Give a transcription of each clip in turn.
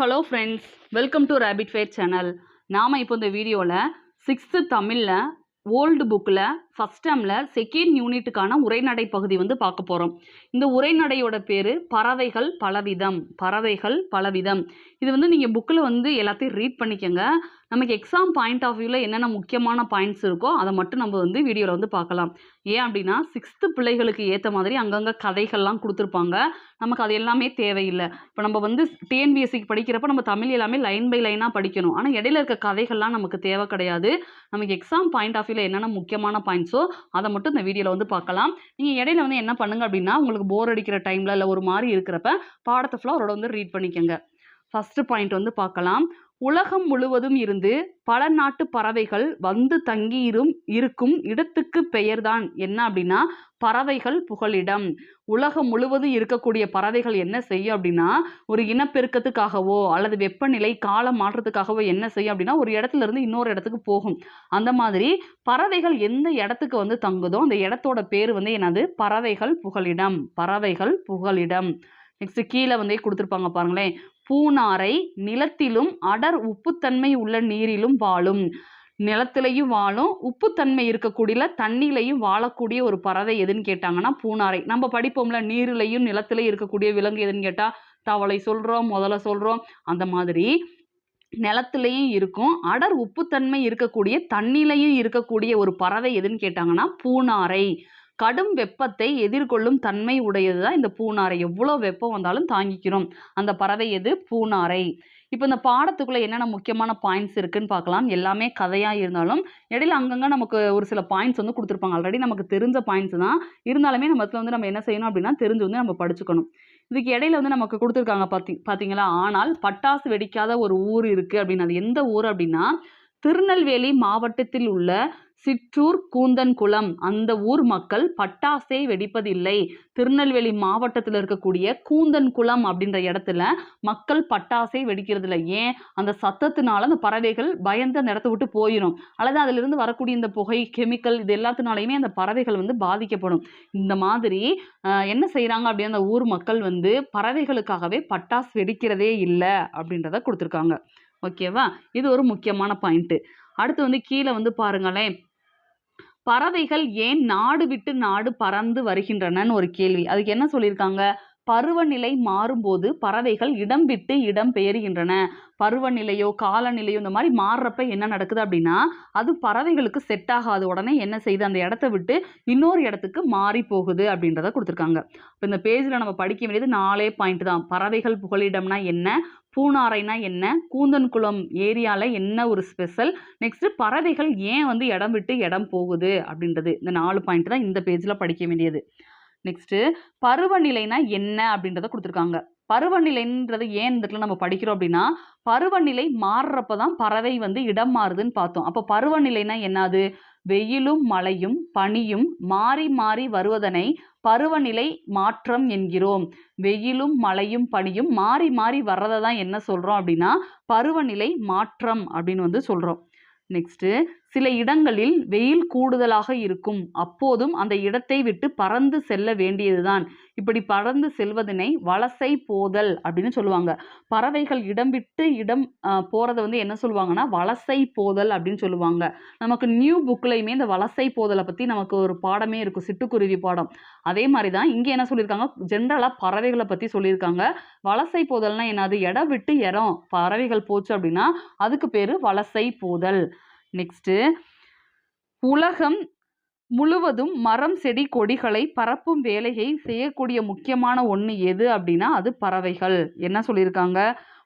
Hello friends welcome to rapid fire channel நாம் இப்போ இந்த வீடியோவில் சிக்ஸ்த்து தமிழில் ஓல்டு புக்கில் ஃபஸ்ட் டேமில் செகண்ட் யூனிட்டுக்கான உரைநடை பகுதி வந்து பார்க்க போகிறோம் இந்த உரைநடையோட பேர் பறவைகள் பலவிதம் பறவைகள் பலவிதம். இது வந்து நீங்கள் புக்கில் வந்து எல்லாத்தையும் ரீட் பண்ணிக்கோங்க. நமக்கு எக்ஸாம் பாயிண்ட் ஆஃப் வியூவில் என்னென்ன முக்கியமான பாயிண்ட்ஸ் இருக்கோ அதை மட்டும் நம்ம வந்து வீடியோவில் வந்து பார்க்கலாம். ஏன் அப்படின்னா சிக்ஸ்த்து பிள்ளைகளுக்கு ஏற்ற மாதிரி அங்கங்கே கதைகள்லாம் கொடுத்துருப்பாங்க. நமக்கு அது எல்லாமே தேவையில்லை. இப்போ நம்ம வந்து டிஎன்பிஎஸ்சிக்கு படிக்கிறப்ப நம்ம தமிழ் எல்லாமே லைன் பை லைனாக படிக்கணும். ஆனால் இடையில இருக்க கதைகள்லாம் நமக்கு தேவை கிடையாது. நமக்கு எக்ஸாம் பாயிண்ட் ஆஃப் வியூவில் என்னென்ன முக்கியமான பாயிண்ட்ஸ் அதை மட்டும் இந்த வீடியோவில் வந்து பார்க்கலாம். நீங்கள் இடையில வந்து என்ன பண்ணுங்க அப்படின்னா உங்களுக்கு போர் அடிக்கிற டைமில் இல்லை ஒரு மாதிரி இருக்கிறப்ப பாடத்தை ஃபுல்லாக அவரோட வந்து ரீட் பண்ணிக்கோங்க. ஃபஸ்ட்டு பாயிண்ட் வந்து பார்க்கலாம். உலகம் முழுவதும் இருந்து பல நாட்டு பறவைகள் வந்து தங்கியிரும் இருக்கும் இடத்துக்கு பெயர்தான். என்ன அப்படின்னா பறவைகள் புகலிடம். உலகம் முழுவதும் இருக்கக்கூடிய பறவைகள் என்ன செய்யும் அப்படின்னா ஒரு இனப்பெருக்கத்துக்காகவோ அல்லது வெப்பநிலை காலம் மாற்றத்துக்காகவோ என்ன செய்யும் அப்படின்னா ஒரு இடத்துல இருந்து இன்னொரு இடத்துக்கு போகும். அந்த மாதிரி பறவைகள் எந்த இடத்துக்கு வந்து தங்குதோ அந்த இடத்தோட பேர் வந்து என்னது? பறவைகள் புகலிடம். பறவைகள் புகலிடம். நெக்ஸ்ட் கீழே வந்து கொடுத்துருப்பாங்க பாருங்களேன். பூனாரை நிலத்திலும் அடர் உப்புத்தன்மை உள்ள நீரிலும் வாழும். நிலத்திலையும் வாழும். உப்புத்தன்மை இருக்கக்கூடிய தண்ணிலையும் வாழக்கூடிய ஒரு பறவை எதுன்னு கேட்டாங்கன்னா பூனாரை. நம்ம படிப்போம்ல நீரிலையும் நிலத்திலையும் இருக்கக்கூடிய விலங்கு எதுன்னு கேட்டால் தவளை சொல்கிறோம் முதல்ல சொல்கிறோம் அந்த மாதிரி நிலத்துலையும் இருக்கும். அடர் உப்புத்தன்மை இருக்கக்கூடிய தண்ணிலையும் இருக்கக்கூடிய ஒரு பறவை எதுன்னு கேட்டாங்கன்னா பூனாரை. கடும் வெப்பத்தை எதிர்கொள்ளும் தன்மை உடையது தான் இந்த பூனாரை. எவ்வளோ வெப்பம் வந்தாலும் தாங்கிக்கிறோம். அந்த பறவை எது? பூனாரை. இப்போ இந்த பாடத்துக்குள்ளே என்னென்ன முக்கியமான பாயிண்ட்ஸ் இருக்குன்னு பார்க்கலாம். எல்லாமே கதையாக இருந்தாலும் இடையில அங்கங்கே நமக்கு ஒரு சில பாயிண்ட்ஸ் வந்து கொடுத்துருப்பாங்க. ஆல்ரெடி நமக்கு தெரிஞ்ச பாயிண்ட்ஸ் தான். இருந்தாலுமே நம்ம இதில் வந்து நம்ம என்ன செய்யணும் அப்படின்னா தெரிஞ்சு வந்து நம்ம படிச்சுக்கணும். இதுக்கு இடையில வந்து நமக்கு கொடுத்துருக்காங்க பார்த்தி பார்த்தீங்களா? ஆனால் பட்டாசு வெடிக்காத ஒரு ஊர் இருக்குது அப்படின்னு. அது எந்த ஊர் அப்படின்னா திருநெல்வேலி மாவட்டத்தில் உள்ள சிற்றூர் கூந்தன்குளம். அந்த ஊர் மக்கள் பட்டாசே வெடிப்பதில்லை. திருநெல்வேலி மாவட்டத்தில் இருக்கக்கூடிய கூந்தன்குளம் அப்படின்ற இடத்துல மக்கள் பட்டாசே வெடிக்கிறது இல்லை ஏன்? அந்த சத்தத்தினால அந்த பறவைகள் பயந்து அந்த இடத்த விட்டு போயிடும் அல்லது அதிலிருந்து வரக்கூடிய இந்த புகை கெமிக்கல் இது எல்லாத்தினாலையுமே அந்த பறவைகள் வந்து பாதிக்கப்படும். இந்த மாதிரி என்ன செய்கிறாங்க அப்படின்னு அந்த ஊர் மக்கள் வந்து பறவைகளுக்காகவே பட்டாசு வெடிக்கிறதே இல்லை அப்படின்றத கொடுத்துருக்காங்க. ஓகேவா? இது ஒரு முக்கியமான பாயிண்ட்டு அடுத்து வந்து கீழே வந்து பாருங்களேன். பறவைகள் ஏன் நாடு விட்டு நாடு பறந்து வருகின்றனன்னு ஒரு கேள்வி. அதுக்கு என்ன சொல்லியிருக்காங்க? பருவநிலை மாறும்போது பறவைகள் இடம் விட்டு இடம் பெயர்கின்றன. பருவநிலையோ காலநிலையோ இந்த மாதிரி மாறுறப்ப என்ன நடக்குது அப்படின்னா அது பறவைகளுக்கு செட் ஆகாது. உடனே என்ன செய்யுது அந்த இடத்த விட்டு இன்னொரு இடத்துக்கு மாறி போகுது அப்படின்றத கொடுத்துருக்காங்க. இப்போ இந்த பேஜில் நம்ம படிக்க வேண்டியது நாலே பாயிண்ட் தான். பறவைகள் புகலிடம்னா என்ன? பூனாரைனா என்ன? கூந்தன்குளம் ஏரியாவில் என்ன ஒரு ஸ்பெஷல் நெக்ஸ்ட்டு பறவைகள் ஏன் வந்து இடம் விட்டு இடம் போகுது அப்படின்றது. இந்த நாலு பாயிண்ட் தான் இந்த பேஜில் படிக்க வேண்டியது. நெக்ஸ்ட்டு பருவநிலைனா என்ன அப்படின்றத கொடுத்துருக்காங்க. பருவநிலைன்றது ஏன் இந்த இடத்துல நம்ம படிக்கிறோம் அப்படின்னா பருவநிலை மாறுறப்ப தான் பறவை வந்து இடம் மாறுதுன்னு பார்த்தோம். அப்போ பருவநிலைனா என்னது? வெயிலும் மழையும் பனியும் மாறி மாறி வருவதனை பருவநிலை மாற்றம் என்கிறோம். வெயிலும் மழையும் பனியும் மாறி மாறி வர்றதை தான் என்ன சொல்கிறோம் அப்படின்னா பருவநிலை மாற்றம் அப்படின்னு வந்து சொல்கிறோம் நெக்ஸ்ட்டு சில இடங்களில் வெயில் கூடுதலாக இருக்கும். அப்போதும் அந்த இடத்தை விட்டு பறந்து செல்ல வேண்டியதுதான். இப்படி பறந்து செல்வதனை வலசை போதல் அப்படின்னு சொல்லுவாங்க. பறவைகள் இடம் விட்டு இடம் போகிறத வந்து என்ன சொல்லுவாங்கன்னா வலசை போதல் அப்படின்னு சொல்லுவாங்க. நமக்கு நியூ புக்லையுமே இந்த வலசை போதலை பற்றி நமக்கு ஒரு பாடமே இருக்கும். சிட்டுக்குருவி பாடம். அதே மாதிரி தான் இங்கே என்ன சொல்லியிருக்காங்க? ஜென்ரலாக பறவைகளை பற்றி சொல்லியிருக்காங்க. வலசை போதல்னா என்னது? இடம் விட்டு இடம். பறவைகள் போச்சு அப்படின்னா அதுக்கு பேர் வலசை போதல். நெக்ஸ்ட்டு உலகம் முழுவதும் மரம் செடி கொடிகளை பரப்பும் வேலையை செய்யக்கூடிய முக்கியமான ஒன்று எது அப்படின்னா அது பறவைகள். என்ன சொல்லியிருக்காங்க?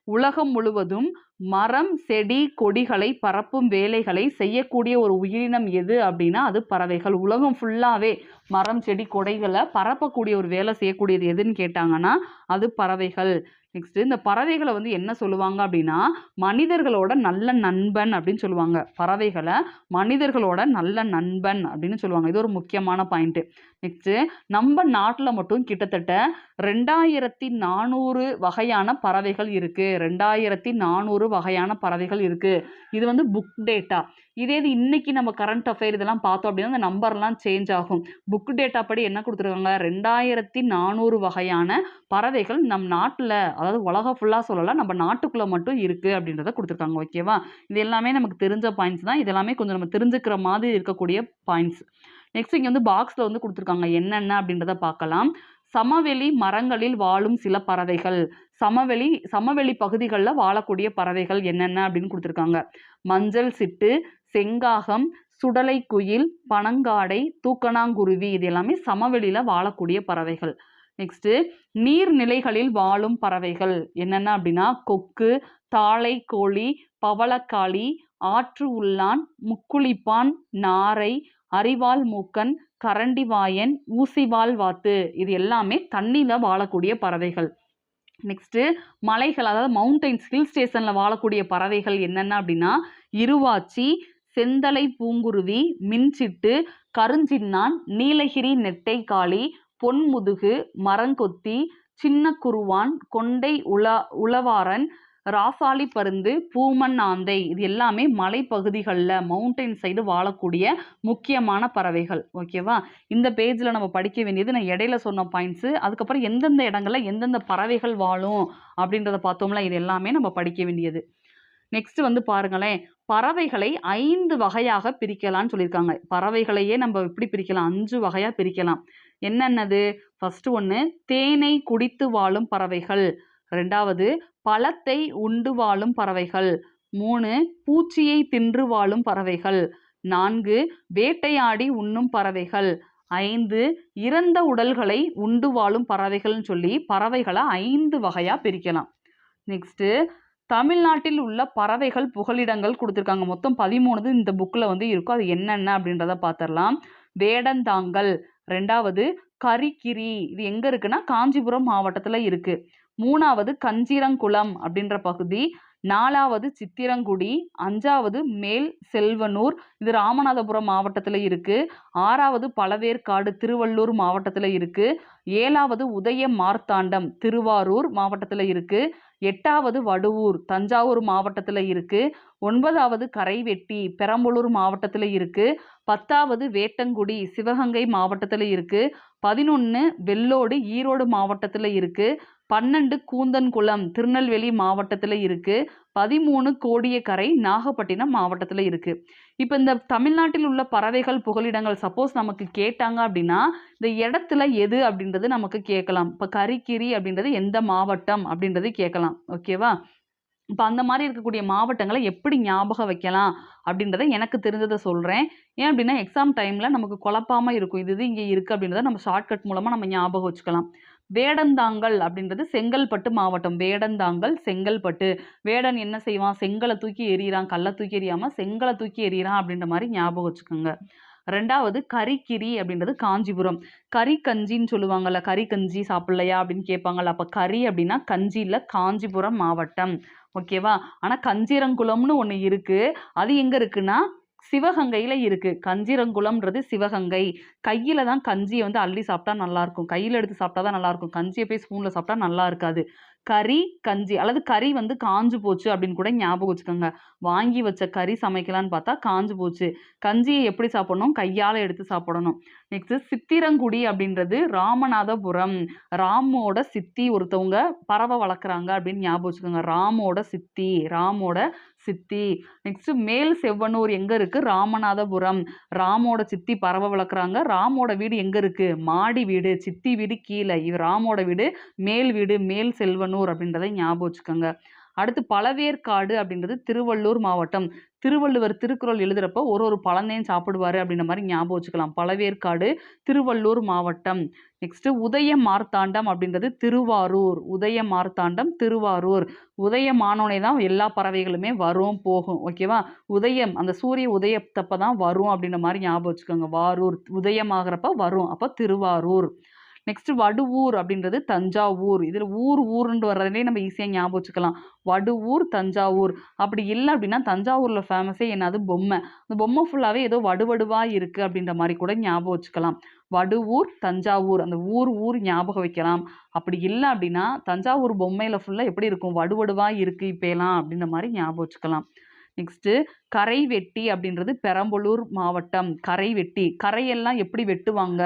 உலகம் முழுவதும் மரம் செடி கொடிகளை பரப்பும் வேலைகளை செய்யக்கூடிய ஒரு உயிரினம் எது அப்படின்னா அது பறவைகள். உலகம் ஃபுல்லாகவே மரம் செடி கொடைகளை பரப்பக்கூடிய ஒரு வேலை செய்யக்கூடியது எதுன்னு கேட்டாங்கன்னா அது பறவைகள். நெக்ஸ்ட் இந்த பறவைகளை வந்து என்ன சொல்லுவாங்க அப்படின்னா மனிதர்களோட நல்ல நண்பன் அப்படின்னு சொல்லுவாங்க. பறவைகளை மனிதர்களோட நல்ல நண்பன் அப்படின்னு சொல்லுவாங்க. இது ஒரு முக்கியமான பாயிண்ட்டு நெக்ஸ்ட்டு நம்ம நாட்டில் மட்டும் கிட்டத்தட்ட ரெண்டாயிரத்தி நானூறு வகையான பறவைகள் இருக்குது ரெண்டாயிரத்தி நானூறு வகையான பறவைகள் இருக்குது இது வந்து புக் டேட்டா இதே இது இன்னைக்கு நம்ம கரண்ட் அஃபேர் இதெல்லாம் பார்த்தோம் அப்படின்னா அந்த நம்பர்லாம் சேஞ்ச் ஆகும். புக் டேட்டா படி என்ன கொடுத்துருக்காங்க? ரெண்டாயிரத்தி நானூறு வகையான பறவைகள் நம் நாட்டில் அதாவது உலகம் ஃபுல்லாக சொல்லலாம் நம்ம நாட்டுக்குள்ளே மட்டும் இருக்குது அப்படின்றத கொடுத்துருக்காங்க ஓகேவா இது எல்லாமே நமக்கு தெரிஞ்ச பாயிண்ட்ஸ் தான். இது எல்லாமே கொஞ்சம் நம்ம தெரிஞ்சுக்கிற மாதிரி இருக்கக்கூடிய பாயிண்ட்ஸ் நெக்ஸ்ட் இங்கே வந்து பாக்ஸில் வந்து கொடுத்துருக்காங்க என்னென்ன அப்படின்றத பார்க்கலாம். சமவெளி மரங்களில் வாழும் சில பறவைகள். சமவெளி சமவெளி பகுதிகளில் வாழக்கூடிய பறவைகள் என்னென்ன அப்படின்னு கொடுத்துருக்காங்க. மஞ்சள் சிட்டு செங்காகம் சுடலை குயில் பனங்காடை தூக்கணாங்குருவி இது எல்லாமே சமவெளியில் வாழக்கூடிய பறவைகள். நெக்ஸ்ட்டு நீர்நிலைகளில் வாழும் பறவைகள் என்னென்ன அப்படின்னா கொக்கு தாளை கோழி பவளக்காளி ஆற்று உள்ளான் முக்குளிப்பான் நாரை அரிவாள் மூக்கன் கரண்டிவாயன் ஊசிவால் வாத்து இது எல்லாமே தண்ணியில் வாழக்கூடிய பறவைகள். நெக்ஸ்ட்டு மலைகள் அதாவது மவுண்டைன்ஸ் ஹில் ஸ்டேஷனில் வாழக்கூடிய பறவைகள் என்னென்ன அப்படின்னா இருவாச்சி செந்தலை பூங்குருவி மின்சிட்டு கருஞ்சின்னான் நீலகிரி நெட்டைக்காளி பொன்முதுகு மரங்கொத்தி சின்ன குருவான் கொண்டை உல உளவாரன் ராசாளி பருந்து பூமன் ஆந்தை. இது எல்லாமே மலைப்பகுதிகளில் மவுண்டைன் சைடு வாழக்கூடிய முக்கியமான பறவைகள். ஓகேவா இந்த பேஜில் நம்ம படிக்க வேண்டியது நான் இடையில சொன்ன பாயிண்ட்ஸு அதுக்கப்புறம் எந்தெந்த இடங்களில் எந்தெந்த பறவைகள் வாழும் அப்படின்றத பார்த்தோம்ல இது எல்லாமே நம்ம படிக்க வேண்டியது. நெக்ஸ்ட் வந்து பாருங்களேன். பறவைகளை ஐந்து வகையாக பிரிக்கலாம்னு சொல்லியிருக்காங்க. பறவைகளையே நம்ம எப்படி பிரிக்கலாம்? அஞ்சு வகையாக பிரிக்கலாம். என்னென்னது? ஃபர்ஸ்ட் ஒன்று தேனை குடித்து வாழும் பறவைகள். ரெண்டாவது பழத்தை உண்டு வாழும் பறவைகள். மூணு பூச்சியை தின்று வாழும் பறவைகள். நான்கு வேட்டையாடி உண்ணும் பறவைகள். ஐந்து இறந்த உடல்களை உண்டு வாழும் பறவைகள்னு சொல்லி பறவைகளை ஐந்து வகையாக பிரிக்கலாம். நெக்ஸ்ட்டு தமிழ்நாட்டில் உள்ள பறவைகள் புகலிடங்கள் கொடுத்துருக்காங்க. மொத்தம் பதிமூணு இந்த புக்கில் வந்து இருக்கும். அது என்னென்ன அப்படின்றத பார்த்துடலாம். வேடந்தாங்கல். ரெண்டாவது கரிக்கிரி. இது எங்கே இருக்குன்னா காஞ்சிபுரம் மாவட்டத்தில் இருக்குது மூணாவது கஞ்சிரங்குளம் அப்படின்ற பகுதி. நாலாவது சித்திரங்குடி. அஞ்சாவது மேல் செல்வனூர். இது ராமநாதபுரம் மாவட்டத்தில் இருக்குது ஆறாவது பழவேற்காடு திருவள்ளூர் மாவட்டத்தில் இருக்குது ஏழாவது உதய மார்த்தாண்டம் திருவாரூர் மாவட்டத்தில் இருக்குது எட்டாவது வடுவூர் தஞ்சாவூர் மாவட்டத்தில் இருக்குது ஒன்பதாவது கரைவெட்டி பெரம்பலூர் மாவட்டத்தில் இருக்குது பத்தாவது வேட்டங்குடி சிவகங்கை மாவட்டத்தில் இருக்குது பதினொன்று வெள்ளோடு ஈரோடு மாவட்டத்தில் இருக்குது பன்னெண்டு கூந்தன்குளம் திருநெல்வேலி மாவட்டத்தில் இருக்குது பதிமூணு கோடியக்கரை நாகப்பட்டினம் மாவட்டத்தில் இருக்குது இப்போ இந்த தமிழ்நாட்டில் உள்ள பறவைகள் புகலிடங்கள் சப்போஸ் நமக்கு கேட்டாங்க அப்படின்னா இந்த இடத்துல எது அப்படின்றது நமக்கு கேட்கலாம். இப்போ கரிக்கிரி அப்படின்றது எந்த மாவட்டம் அப்படின்றது கேட்கலாம். ஓகேவா இப்போ அந்த மாதிரி இருக்கக்கூடிய மாவட்டங்களை எப்படி ஞாபகம் வைக்கலாம் அப்படின்றத எனக்கு தெரிஞ்சதை சொல்கிறேன் ஏன் அப்படின்னா எக்ஸாம் டைமில் நமக்கு குழப்பாமல் இருக்கும். இது இது இங்கே இருக்குது அப்படின்றத நம்ம ஷார்ட்கட் மூலமாக நம்ம ஞாபகம் வச்சுக்கலாம். வேடந்தாங்கல் அப்படின்றது செங்கல்பட்டு மாவட்டம். வேடந்தாங்கல் செங்கல்பட்டு. வேடன் என்ன செய்வான்? செங்கலை தூக்கி எறிகிறான். கல்லை தூக்கி எறியாமல் செங்கலை தூக்கி எறிகிறான் அப்படின்ற மாதிரி ஞாபகம் வச்சுக்கோங்க. ரெண்டாவது கரிக்கிரி அப்படின்றது காஞ்சிபுரம். கறி கஞ்சின்னு சொல்லுவாங்கல்ல கறி கஞ்சி சாப்பிட்லையா அப்படின்னு கேட்பாங்கல்ல அப்போ கறி அப்படின்னா கஞ்சி இல்லை காஞ்சிபுரம் மாவட்டம். ஓகேவா? ஆனால் கஞ்சிரங்குளம்னு ஒன்று இருக்குது அது எங்கே இருக்குன்னா சிவகங்கையில் இருக்குது கஞ்சிரங்குளம்ன்றது சிவகங்கை. கையில் தான் கஞ்சியை வந்து அள்ளி சாப்பிட்டா நல்லாயிருக்கும் கையில் எடுத்து சாப்பிட்டா தான் நல்லாயிருக்கும் கஞ்சியை போய் ஸ்பூனில் சாப்பிட்டா நல்லா இருக்காது கறி கஞ்சி. அல்லது கறி வந்து காஞ்சு போச்சு அப்படின்னு கூட ஞாபகம் வச்சுக்கோங்க. வாங்கி வச்ச கறி சமைக்கலான்னு பார்த்தா காஞ்சு போச்சு. கஞ்சியை எப்படி சாப்பிடணும்? கையால் எடுத்து சாப்பிடணும். நெக்ஸ்ட்டு சித்திரங்குடி அப்படின்றது ராமநாதபுரம். ராமோட சித்தி ஒருத்தவங்க பறவை வளர்க்குறாங்க அப்படின்னு ஞாபகம் வச்சுக்கோங்க. ராமோட சித்தி ராமோட சித்தி. நெக்ஸ்ட் மேல் செவ்வனூர் எங்கே இருக்குது ராமநாதபுரம். ராமோட சித்தி பறவை வளர்க்குறாங்க. ராமோட வீடு எங்கே இருக்குது மாடி வீடு. சித்தி வீடு கீழே. இவ ராமோட வீடு மேல் வீடு மேல் செல்வனூர் அப்படின்றதை ஞாபகம் வச்சுக்கோங்க. அடுத்து பழவேற்காடு அப்படின்றது திருவள்ளூர் மாவட்டம். திருவள்ளுவர் திருக்குறள் எழுதுறப்போ ஒரு ஒரு பழனையும் சாப்பிடுவாரு அப்படின்ற மாதிரி ஞாபகம் வச்சுக்கலாம். பழவேற்காடு திருவள்ளூர் மாவட்டம். நெக்ஸ்ட் உதய மார்த்தாண்டம் அப்படின்றது திருவாரூர். உதய மார்த்தாண்டம் திருவாரூர். உதயமானோனே தான் எல்லா பறவைகளுமே வரும் போகும். ஓகேவா உதயம் அந்த சூரிய உதயத்தப்ப தான் வரும் அப்படின்ற மாதிரி ஞாபகம் வச்சுக்கோங்க. வாரூர் உதயமாகிறப்ப வரும். அப்போ திருவாரூர். நெக்ஸ்ட் வடுவூர் அப்படின்றது தஞ்சாவூர். இதில் ஊர் ஊருன்னு வர்றதுலேயே நம்ம ஈஸியாக ஞாபகம் வச்சுக்கலாம். வடுவூர் தஞ்சாவூர். அப்படி இல்லை அப்படின்னா தஞ்சாவூரில் ஃபேமஸே என்னது? பொம்மை. அந்த பொம்மை ஃபுல்லாகவே ஏதோ வடுவடுவாக இருக்குது அப்படின்ற மாதிரி கூட ஞாபகம் வச்சுக்கலாம். வடுவூர் தஞ்சாவூர். அந்த ஊர் ஊர் ஞாபகம் வைக்கலாம். அப்படி இல்லை அப்படின்னா தஞ்சாவூர் பொம்மையில் ஃபுல்லாக எப்படி இருக்கும்? வடுவடுவாக இருக்குது இப்போலாம் அப்படின்ற மாதிரி ஞாபகம் வச்சுக்கலாம். நெக்ஸ்ட்டு கரைவெட்டி அப்படின்றது பெரம்பலூர் மாவட்டம். கரைவெட்டி கரையெல்லாம் எப்படி வெட்டுவாங்க?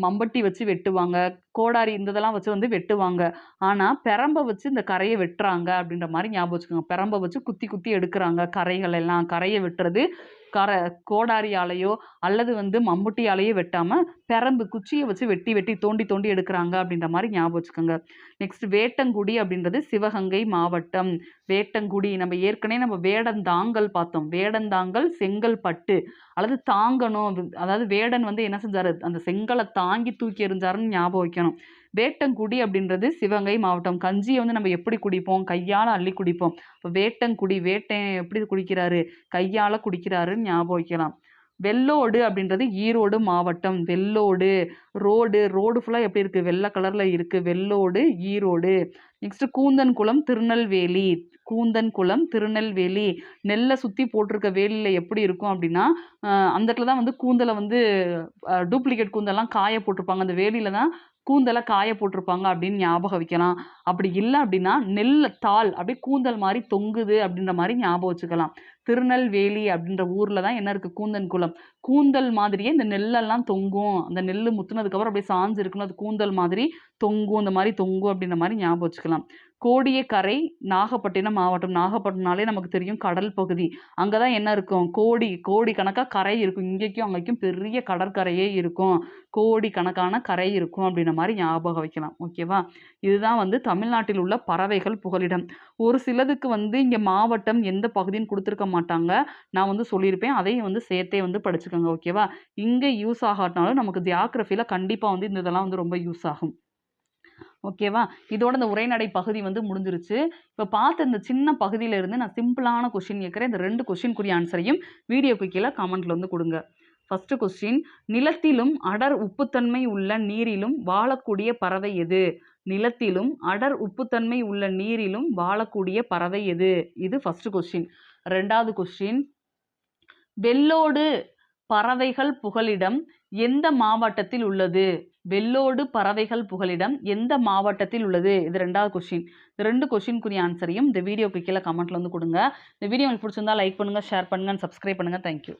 மம்பட்டி வச்சு வெட்டுவாங்க. கோடாரி இந்த இதெல்லாம் வச்சு வந்து வெட்டுவாங்க. ஆனால் பெரம்பை வச்சு இந்த கரையை வெட்டுறாங்க அப்படின்ற மாதிரி ஞாபகம் வச்சுக்கோங்க. பெரம்பை வச்சு குத்தி குத்தி எடுக்கிறாங்க கரைகள் எல்லாம். கரையை வெட்டுறது கரை கோடாரியாலேயோ அல்லது வந்து மம்புட்டியாலேயோ வெட்டாமல் பெரம்பு குச்சியை வச்சு வெட்டி வெட்டி தோண்டி தோண்டி எடுக்கிறாங்க அப்படின்ற மாதிரி ஞாபகம் வச்சுக்கோங்க. நெக்ஸ்ட் வேட்டங்குடி அப்படின்றது சிவகங்கை மாவட்டம். வேட்டங்குடி நம்ம ஏற்கனவே நம்ம வேடந்தாங்கல் பார்த்தோம். வேடந்தாங்கல் செங்கல் பட்டு அல்லது தாங்கணும். அதாவது வேடன் வந்து என்ன செஞ்சார்? அந்த செங்கலை தாங்கி தூக்கி எறிஞ்சாருன்னு ஞாபகம் வைக்கணும். வேட்டங்குடி அப்படின்றது சிவகங்கை மாவட்டம். கஞ்சியை வந்து நம்ம எப்படி குடிப்போம்? கையால் அள்ளி குடிப்போம். இப்போ வேட்டங்குடி வேட்டை எப்படி குடிக்கிறாரு? கையால் குடிக்கிறாருன்னு ஞாபகம் வைக்கலாம். வெள்ளோடு அப்படின்றது ஈரோடு மாவட்டம். வெள்ளோடு ரோடு ரோடு ஃபுல்லாக எப்படி இருக்குது வெள்ளை கலரில் இருக்குது வெள்ளோடு ஈரோடு. நெக்ஸ்ட்டு கூந்தன்குளம் திருநெல்வேலி. கூந்தன்குளம் திருநெல்வேலி. நெல்லை சுற்றி போட்டிருக்க வேலியில் எப்படி இருக்கும் அப்படின்னா அந்த இடத்துல தான் வந்து கூந்தலை வந்து டூப்ளிகேட் கூந்தல்லாம் காய போட்டிருப்பாங்க. அந்த வேலியில் தான் கூந்தலை காய போட்டிருப்பாங்க அப்படின்னு ஞாபகம் வைக்கலாம். அப்படி இல்லை அப்படின்னா நெல் தாள் அப்படியே கூந்தல் மாதிரி தொங்குது அப்படின்ற மாதிரி ஞாபகம் வச்சுக்கலாம். திருநெல்வேலி அப்படின்ற ஊரில் தான் என்ன இருக்குது கூந்தன் குளம். கூந்தல் மாதிரியே இந்த நெல்லெல்லாம் தொங்கும். அந்த நெல் முத்துனதுக்கப்புறம் அப்படியே சாஞ்சு இருக்கணும் அது கூந்தல் மாதிரி தொங்கும். இந்த மாதிரி தொங்கும் அப்படின்ற மாதிரி ஞாபகம் வச்சுக்கலாம். கோடியக்கரை நாகப்பட்டினம் மாவட்டம். நாகப்பட்டினம்னாலே நமக்கு தெரியும் கடல் பகுதி. அங்கே தான் என்ன இருக்கும்? கோடி கோடி கணக்காக கரை இருக்கும். இங்கேக்கும் அங்கேக்கும் பெரிய கடற்கரையே இருக்கும். கோடி கணக்கான கரை இருக்கும் அப்படின்ற மாதிரி ஞாபகம் வைக்கலாம். ஓகேவா இதுதான் வந்து தமிழ்நாட்டில் உள்ள பறவைகள் புகலிடம். ஒரு சிலதுக்கு வந்து இங்கே மாவட்டம் எந்த பகுதின்னு கொடுத்துருக்க மாட்டாங்க. நான் வந்து சொல்லியிருப்பேன். அதையும் வந்து சேர்த்தே வந்து படிச்சுக்கோங்க ஓகேவா இங்கே யூஸ் ஆகாட்டினாலும் நமக்கு ஜியாகிரஃபியில் கண்டிப்பாக வந்து இந்த இதெல்லாம் வந்து ரொம்ப யூஸ் ஆகும். ஓகேவா இதோட இந்த உரைநடை பகுதி வந்து முடிஞ்சிருச்சு. இப்போ பார்த்த இந்த சின்ன பகுதியிலேருந்து நான் சிம்பிளான கொஷின் கேட்குறேன். இந்த ரெண்டு கொஷின்குரிய ஆன்சரையும் வீடியோக்கு கீழே கமெண்ட்ல வந்து கொடுங்க. ஃபஸ்ட்டு கொஸ்டின் நிலத்திலும் அடர் உப்புத்தன்மை உள்ள நீரிலும் வாழக்கூடிய பறவை எது? நிலத்திலும் அடர் உப்புத்தன்மை உள்ள நீரிலும் வாழக்கூடிய பறவை எது? இது ஃபஸ்ட்டு கொஸ்டின் ரெண்டாவது கொஸ்டின் வெள்ளோடு பறவைகள் புகலிடம் எந்த மாவட்டத்தில் உள்ளது? வெள்ளோடு பறவைகள் புகலிடம் எந்த மாவட்டத்தில் உள்ளது? இது ரெண்டாவது கொஸ்டின் இந்த ரெண்டு கொஸ்டினுக்குரிய ஆன்சரையும் இந்த வீடியோக்கு கீழே கமெண்ட்ல வந்து கொடுங்க. இந்த வீடியோ உங்களுக்கு பிடிச்சிருந்தா லைக் பண்ணுங்கள் ஷேர் பண்ணுங்கள் சப்ஸ்கிரைப் பண்ணுங்கள் தேங்க்யூ